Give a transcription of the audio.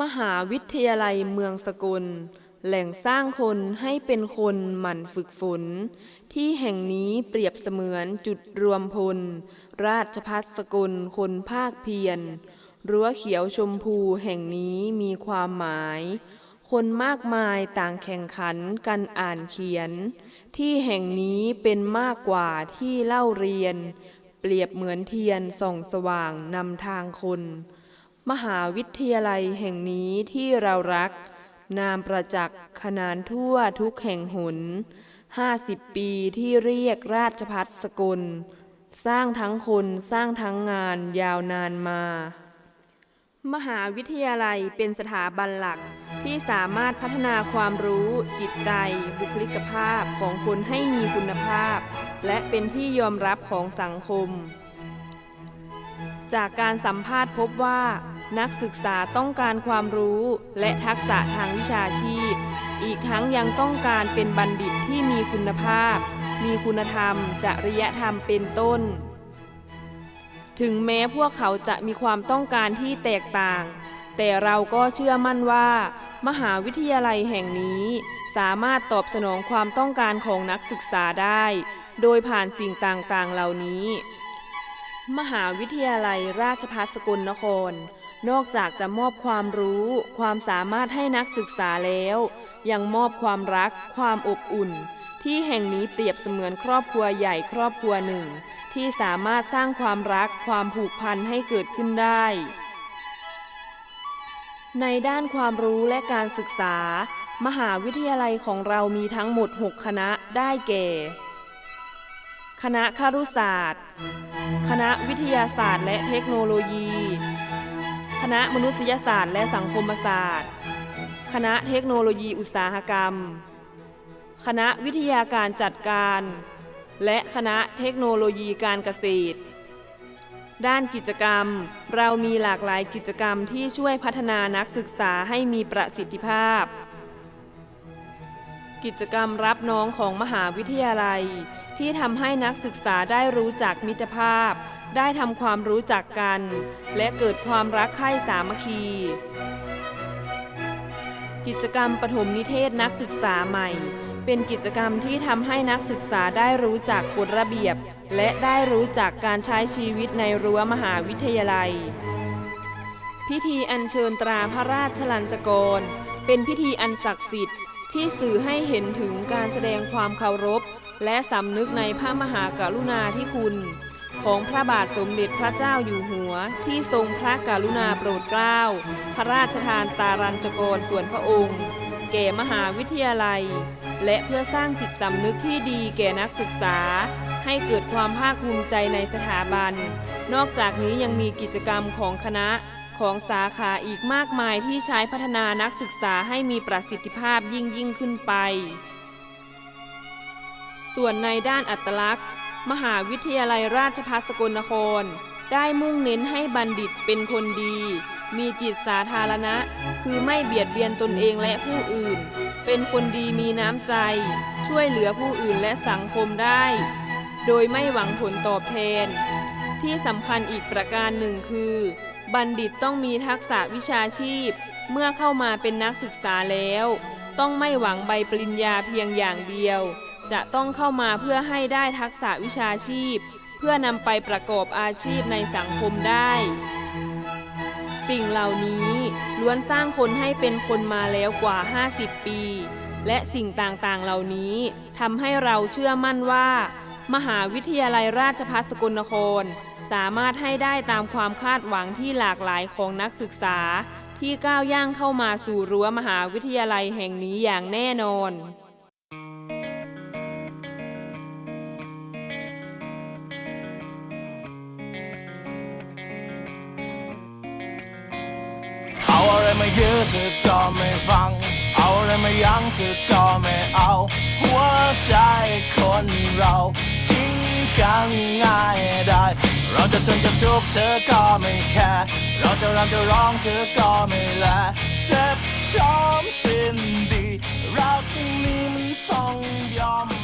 มหาวิทยาลัยเมืองสกล แหล่งสร้างคนให้เป็นคนหมั่นฝึกฝน ที่แห่งนี้เปรียบเสมือนจุดรวมพล ราชพัฒสกลคนภาคเพียร รั้วเขียวชมพูแห่งนี้มีความหมาย คนมากมายต่างแข่งขันกันอ่านเขียน ที่แห่งนี้เป็นมากกว่าที่เล่าเรียน เปรียบเหมือนเทียนส่องสว่างนำทางคน มหาวิทยาลัยแห่งนี้ที่เรารัก นามประจักษ์ขนานทั่วทุกแห่งหนห้าสิบปีที่เรียกราชพัฒสกุล สร้างทั้งคนสร้างทั้งงานยาวนานมา มหาวิทยาลัยเป็นสถาบันหลักที่สามารถพัฒนาความรู้จิตใจ บุคลิกภาพของคนให้มีคุณภาพ และเป็นที่ยอมรับของสังคม จากการสัมภาษณ์พบว่า นักศึกษาต้องการความรู้และทักษะทางวิชาชีพ อีกทั้งยังต้องการเป็นบัณฑิตที่มีคุณภาพ มีคุณธรรม จริยธรรมเป็นต้น ถึงแม้พวกเขาจะมีความต้องการที่แตกต่าง แต่เราก็เชื่อมั่นว่า มหาวิทยาลัยแห่งนี้สามารถตอบสนองความต้องการของนักศึกษาได้ โดยผ่านสิ่งต่างๆเหล่านี้ มหาวิทยาลัยราชภัฏสกลนคร นอกจากจะมอบความรู้ ความสามารถให้นักศึกษาแล้ว ยังมอบความรัก ความอบอุ่น ที่แห่งนี้เปรียบเสมือนครอบครัวใหญ่ครอบครัวหนึ่ง ที่สามารถสร้างความรักความผูกพันให้เกิดขึ้นได้ ในด้านความรู้และการศึกษา มหาวิทยาลัยของเรามีทั้งหมด 6 คณะได้แก่ คณะครุศาสตร์ คณะวิทยาศาสตร์และเทคโนโลยี ณะมนุษยศาสตร์และสังคมศาสตร์ คณะเทคโนโลยีอุตสาหกรรม คณะวิทยาการจัดการ และคณะเทคโนโลยีการเกษตร ด้านกิจกรรม เรามีหลากหลายกิจกรรมที่ช่วยพัฒนานักศึกษาให้มีประสิทธิภาพ กิจกรรมรับน้องของมหาวิทยาลัย ที่ทำให้นักศึกษาได้รู้จักมิตรภาพ ได้ทำความรู้จักกัน และเกิดความรักใคร่สามัคคี กิจกรรมปฐมนิเทศนักศึกษาใหม่ เป็นกิจกรรมที่ทำให้นักศึกษาได้รู้จักกฎระเบียบ และได้รู้จักการใช้ชีวิตในรั้วมหาวิทยาลัย พิธีอัญเชิญตราพระราชลัญจกร เป็นพิธีอันศักดิ์สิทธิ์ที่สื่อให้เห็นถึงการแสดงความเคารพ และสำนึกในพระมหากรุณาธิคุณ ของพระบาทสมเด็จพระเจ้าอยู่หัวที่ทรงพระกรุณาโปรดเกล้า พระราชทานตารัญจกรส่วนพระองค์ แก่มหาวิทยาลัย และเพื่อสร้างจิตสำนึกที่ดีแก่นักศึกษา ให้เกิดความภาคภูมิใจในสถาบัน นอกจากนี้ยังมีกิจกรรมของคณะของสาขาอีกมากมายที่ใช้พัฒนานักศึกษาให้มีประสิทธิภาพยิ่งยิ่งขึ้นไป ส่วนในด้านอัตลักษณ์ มหาวิทยาลัยราชภัฏสกลนคร ได้มุ่งเน้นให้บัณฑิตเป็นคนดี มีจิตสาธารณะ คือไม่เบียดเบียนตนเองและผู้อื่น เป็นคนดีมีน้ำใจ ช่วยเหลือผู้อื่นและสังคมได้ โดยไม่หวังผลตอบแทน ที่สำคัญอีกประการหนึ่งคือ บัณฑิตต้องมีทักษะวิชาชีพ เมื่อเข้ามาเป็นนักศึกษาแล้ว ต้องไม่หวังใบปริญญาเพียงอย่างเดียว จะต้องเข้ามาเพื่อให้ได้ทักษะวิชาชีพ เพื่อนำไปประกอบอาชีพในสังคมได้ สิ่งเหล่านี้ล้วนสร้างคนให้เป็นคนมาแล้วกว่า 50 ปี และสิ่งต่างๆเหล่านี้ทำให้เราเชื่อมั่นว่า มหาวิทยาลัยราชภัฏสกลนคร สามารถให้ได้ตามความคาดหวังที่หลากหลายของนักศึกษาที่ก้าวย่างเข้ามาสู่รั้วมหาวิทยาลัยแห่งนี้อย่างแน่นอน มายื้อเธอก็ไม่ฟัง เอาอะไรมายั้งเธอก็ไม่เอา หัวใจคนเราทิ้งกันง่ายได้ เราจะทนกับทุกข์เธอก็ไม่แคร์เราจะรำจะร้องเธอก็ไม่แลเจ็บช้ำสิ้นดี รักนี้มันต้องยอม